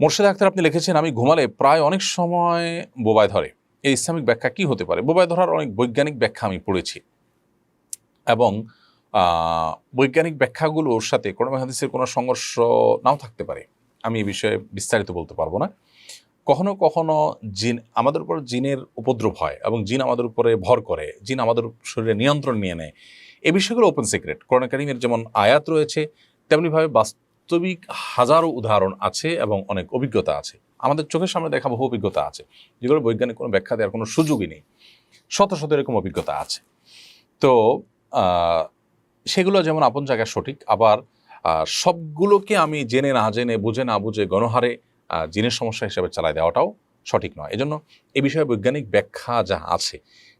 মোর্শেদ আক্তার, আপনি লিখেছেন, আমি ঘুমালে প্রায় অনেক সময় বোবায় ধরে। এই ইসলামিক ব্যাখ্যা কি হতে পারে? বোবায় ধরার অনেক বৈজ্ঞানিক ব্যাখ্যা আমি পড়েছি। এবং বৈজ্ঞানিক ব্যাখ্যাগুলোর সাথে কোরআন হাদিসের কোনো সংঘর্ষ নাও থাকতে পারে। আমি এই বিষয়ে বিস্তারিত বলতে পারব না। কখনো কখনো জিন, আমাদের উপর জিনের উপদ্রব হয় এবং জিন আমাদের উপরে ভর করে, জিন আমাদের শরীরে নিয়ন্ত্রণ নিয়ে নেয়। এ বিষয়গুলো ওপেন সিক্রেট করোনা কারিমের যেমন আয়াত রয়েছে, তেমনিভাবে বাস্তবিক হাজারো উদাহরণ আছে এবং অনেক অভিজ্ঞতা আছে। আমাদের চোখের সামনে দেখা বহু অভিজ্ঞতা আছে। যেগুলো বৈজ্ঞানিক কোনো ব্যাখ্যা দেওয়ার কোনো সুযোগই নেই। শত শত এরকম অভিজ্ঞতা আছে। তো সেগুলো যেমন আপন জায়গায় সঠিক, আবার সবগুলোকে আমি জেনে না জেনে, বুঝে না বুঝে গণহারে জিনের সমস্যা হিসেবে চালায় দেওয়াটাও সঠিক নয়। এজন্য এই বিষয়ে বৈজ্ঞানিক ব্যাখ্যা যা আছে,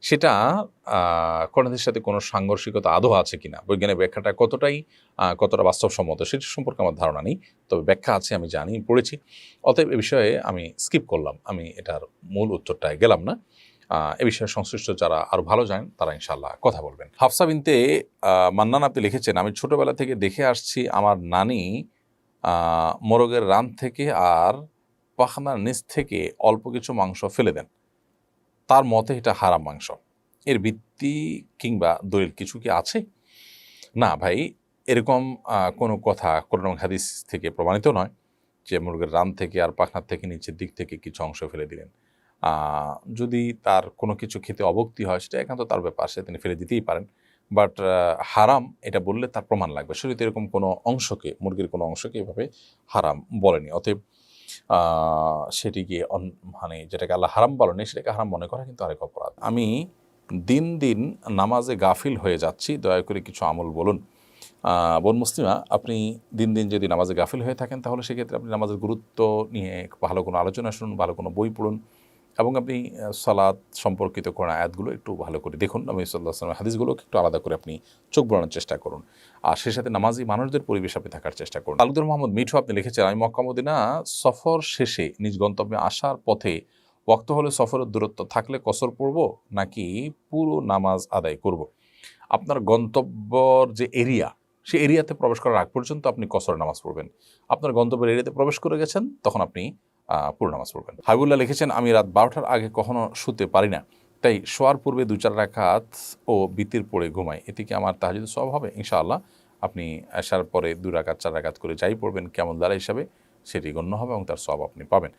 সেটা করণাদের সাথে কোনো সাংঘর্ষিকতা আদৌ আছে কিনা, বৈজ্ঞানিক ব্যাখ্যাটা কতটাই কতটা বাস্তবসম্মত সেটা সম্পর্কে আমার ধারণা নেই। তবে ব্যাখ্যা আছে, আমি জানি, পড়েছি। অতএব এ বিষয়ে আমি স্কিপ করলাম, আমি এটার মূল উত্তরটায় গেলাম না। এ বিষয়ে সংশ্লিষ্ট যারা আরও ভালো জানেন, তারা ইনশাল্লাহ কথা বলবেন। হাফসা বিনতে মান্নান আপনি লিখেছেন, আমি ছোটোবেলা থেকে দেখে আসছি, আমার নানি মোরগের রান থেকে আর পাখনার নিচ থেকে অল্প কিছু মাংস ফেলে দেন। তার মতে এটা হারাম মাংস। এর ভিত্তি কিংবা দলিল কিছু কি আছে? না ভাই, এরকম কোনো কথা কোরআন হাদিস থেকে প্রমাণিত নয় যে মুরগের রান থেকে আর পাখনার থেকে নিচের দিক থেকে কিছু অংশ ফেলে দিলেন। যদি তার কোনো কিছু খেতে অবক্তি হয়, সেটা একান্ত তার ব্যাপার, সে তিনি ফেলে দিতেই পারেন। বাট হারাম এটা বললে তার প্রমাণ লাগবে। শরীরে এরকম কোনো অংশকে, মুরগির কোনো অংশকে এভাবে হারাম বলেনি। অতএব সেটিকে মানে যেটাকে আল্লাহ হারাম বলেনি সেটাকে হারাম মনে করা, কিন্তু আরেক অপরাধ। আমি দিন দিন নামাজে গাফিল হয়ে যাচ্ছি, দয়া করে কিছু আমল বলুন। বোন মুসলিমা, আপনি দিন দিন যদি নামাজে গাফিল হয়ে থাকেন, তাহলে সেক্ষেত্রে আপনি নামাজের গুরুত্ব নিয়ে ভালো কোনো আলোচনা শুনুন, ভালো কোনো বই পড়ুন। এবং আপনি সালাদ সম্পর্কিত কোনো আয়াতগুলো একটু ভালো করে দেখুন। আমি সাল্লাহ আসলামের হাদিসগুলোকে একটু আলাদা করে আপনি চোখ বড়ানোর চেষ্টা করুন। আর সেই সাথে নামাজি মানুষদের পরিবেশ আপনি থাকার চেষ্টা করুন। আলুদুর মোহাম্মদ মিঠু আপনি লিখেছেন, আমি মক্কামদিনা সফর শেষে নিজ গন্তব্যে আসার পথে ওয়াক্ত হলে সফরের দূরত্ব থাকলে কসর পড়ব নাকি পুরো নামাজ আদায় করব? আপনার গন্তব্যর যে এরিয়া সেই এরিয়াতে প্রবেশ করার আগ পর্যন্ত আপনি কসর নামাজ পড়বেন। আপনার গন্তব্যের এরিয়াতে প্রবেশ করে গেছেন, তখন আপনি পুরো নামাজ পড়বেন হাবিবুল্লাহ লিখেছেন, আমি রাত বারোটার আগে কখনো শুতে পারি না। তাই শোয়ার পূর্বে দু চার রাখাত ও বিতির পড়ে ঘুমাই। এতে কি আমার তাহাজুদ সব হবে? ইনশাআল্লাহ, আপনি আসার পরে দু রাকাত, চার রাকাত করে যাই পড়বেন, কেমন দ্বারা হিসাবে সেটি গণ্য হবে এবং তার সব আপনি পাবেন।